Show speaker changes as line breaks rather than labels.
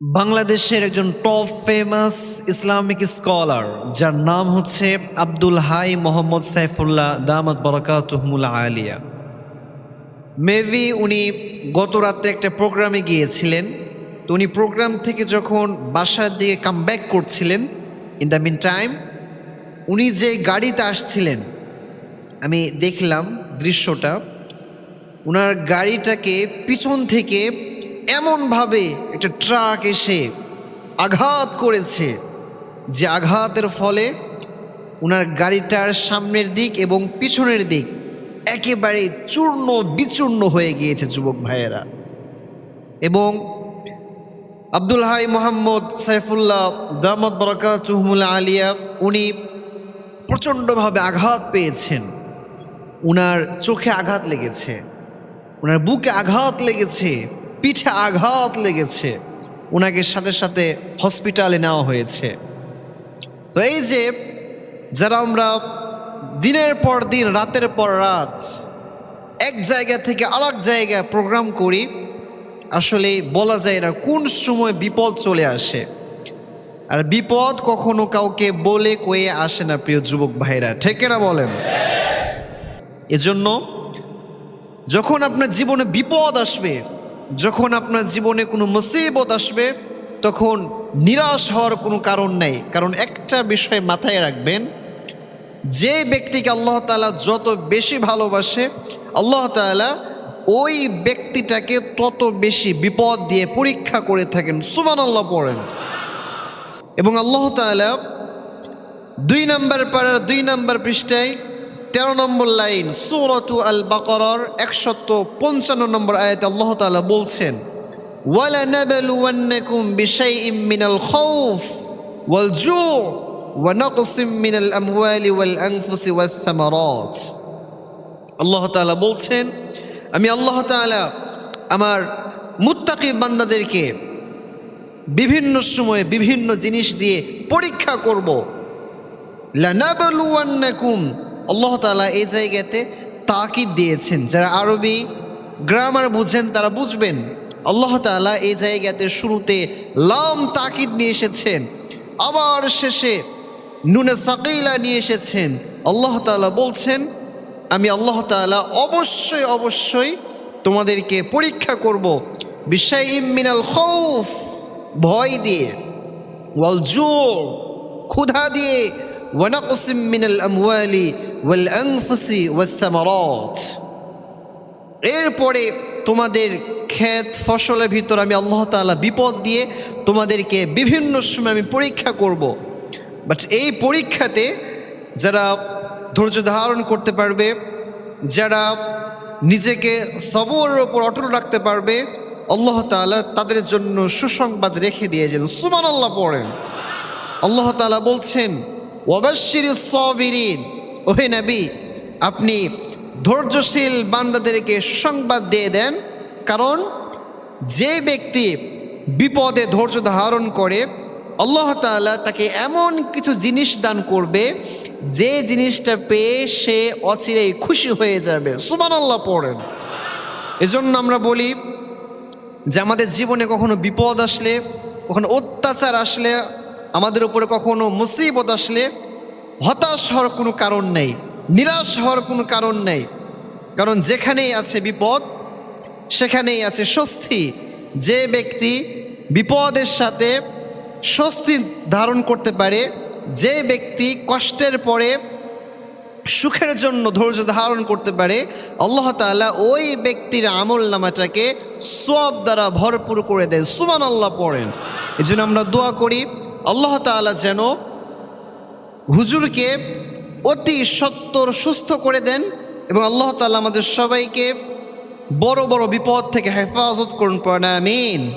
বাংলাদেশের একজন top famous Islamic scholar যার নাম হচ্ছে আব্দুল হাই মোহাম্মদ সাইফুল্লাহ দামাত বরকাতুহমুল্লা আলিয়া। মেবি উনি গত রাতে একটা প্রোগ্রামে গিয়েছিলেন। তো উনি প্রোগ্রাম থেকে যখন বাসার দিকে কাম ব্যাক করছিলেন ইন দ্য মিন টাইম উনি যে গাড়িতে আসছিলেন, আমি দেখলাম দৃশ্যটা ওনার গাড়িটাকে পিছন থেকে এমনভাবে একটা ট্রাক এসে আঘাত করেছে, যে আঘাতের ফলে ওনার গাড়িটার সামনের দিক এবং পিছনের দিক একেবারে চূর্ণ বিচূর্ণ হয়ে গিয়েছে যুবক ভাইয়েরা। এবং আব্দুল হাই মোহাম্মদ সাইফুল্লাহ দামদ বরকাতুহমুল্লা আলিয়া, উনি প্রচণ্ডভাবে আঘাত পেয়েছেন। উনার চোখে আঘাত লেগেছে ওনার বুকে আঘাত লেগেছে। পিঠে আঘাত লেগেছে। ওনাকে সাথে সাথে হসপিটালে নেওয়া হয়েছে। তো এই যে, যারা আমরা দিনের পর দিন, রাতের পর রাত এক জায়গা থেকে আরেক জায়গায় প্রোগ্রাম করি, আসলে বলা যায় না কোন সময় বিপদ চলে আসে। আর বিপদ কখনো কাউকে বলে কয়ে আসে না, প্রিয় যুবক ভাইরা। ঠিক না বলেন? এজন্য যখন আপনার জীবনে বিপদ আসবে যখন আপনার জীবনে কোনো মুসিবত আসবে, তখন নিরাশ হওয়ার কোনো কারণ নেই। কারণ একটা বিষয় মাথায় রাখবেন, যে ব্যক্তিকে আল্লাহ তাআলা যত বেশি ভালোবাসে, আল্লাহ তাআলা ওই ব্যক্তিটাকে তত বেশি বিপদ দিয়ে পরীক্ষা করে থাকেন। সুমান আল্লাহ পড়েন। এবং আল্লাহ তাআলা দুই নম্বর পাড়ার দুই নম্বর পৃষ্ঠায় তেরো নম্বর লাইন সুরতু আল বাকরার একশত পঞ্চান্ন নম্বর আয়াতে আল্লাহ তাআলা বলছেন وَلَنَبْلُوَنَّكُمْ بِشَيْءٍ مِّنَ الْخَوْفِ وَالْجُوعِ وَنَقْصٍ مِّنَ الْأَمْوَالِ وَالْأَنفُسِ وَالثَّمَرَاتِ আল্লাহ তাআলা বলছেন আমি আল্লাহ তাআলা আমার মুত্তাকি বান্দাদেরকে বিভিন্ন সময়ে বিভিন্ন জিনিস দিয়ে পরীক্ষা করব লানাবলুয়ান্নাকুম আল্লাহ তাআলা এই জায়গাতে তাকিদ দিয়েছেন। যারা আরবি গ্রামার বুঝেন, তারা বুঝবেন, আল্লাহ তাআলা এই জায়গাতে শুরুতে লাম তাকিদ নিয়ে এসেছেন, আবার শেষে নুনে সাকিলা নিয়ে এসেছেন। আল্লাহ তাআলা বলছেন, আমি আল্লাহ তাআলা অবশ্যই অবশ্যই তোমাদেরকে পরীক্ষা করব বিষয় মিনাল খৌফ, ভয় দিয়ে, ওয়াল জোর ক্ষুধা দিয়ে ওয়ানাকসিম মিনাল আমওয়ালি ওয়াল এরপরে তোমাদের ক্ষেত, ফসলের ভিতর আমি আল্লাহ তাআলা বিপদ দিয়ে তোমাদেরকে বিভিন্ন সময় আমি পরীক্ষা করব। বাট এই পরীক্ষাতে যারা ধৈর্য ধারণ করতে পারবে, যারা নিজেকে সবরের ওপর অটল রাখতে পারবে, আল্লাহ তাআলা তাদের জন্য সুসংবাদ রেখে দিয়েছেন সুমান আল্লাহ পড়েন। আল্লাহ তাআলা বলছেন ওয়াবাশির সবিরিন। ওহে নবী, আপনি ধৈর্যশীল বান্দাদেরকে সংবাদ দিয়ে দেন, কারণ যে ব্যক্তি বিপদে ধৈর্য ধারণ করে, আল্লাহ তাআলা তাকে এমন কিছু জিনিস দান করবে, যে জিনিসটা পেয়ে সে অচিরেই খুশি হয়ে যাবে। সুমান আল্লাহ পড়েন। এজন্য আমরা বলি যে আমাদের জীবনে কখনো বিপদ আসলে, কখনো অত্যাচার আসলে, আমাদের উপরে কখনো মুসিবত আসলে হতাশ হওয়ার কোনো কারণ নেই, নিরাশ হওয়ার কোনো কারণ নেই। কারণ যেখানেই আছে বিপদ, সেখানেই আছে স্বস্তি। যে ব্যক্তি বিপদের সাথে স্বস্তি ধারণ করতে পারে, যে ব্যক্তি কষ্টের পরে সুখের জন্য ধৈর্য ধারণ করতে পারে, আল্লাহ তাআলা ওই ব্যক্তির আমল নামাটাকে সব দ্বারা ভরপুর করে দেয় সুমান আল্লাহ পড়েন। এই জন্য আমরা দোয়া করি, আল্লাহ তাআলা যেন হুজুরকে অতি সত্তর সুস্থ করে দেন এবং আল্লাহ তালা আমাদের সবাইকে বড় বড় বিপদ থেকে হেফাজত করুন, পড়েন, আমিন।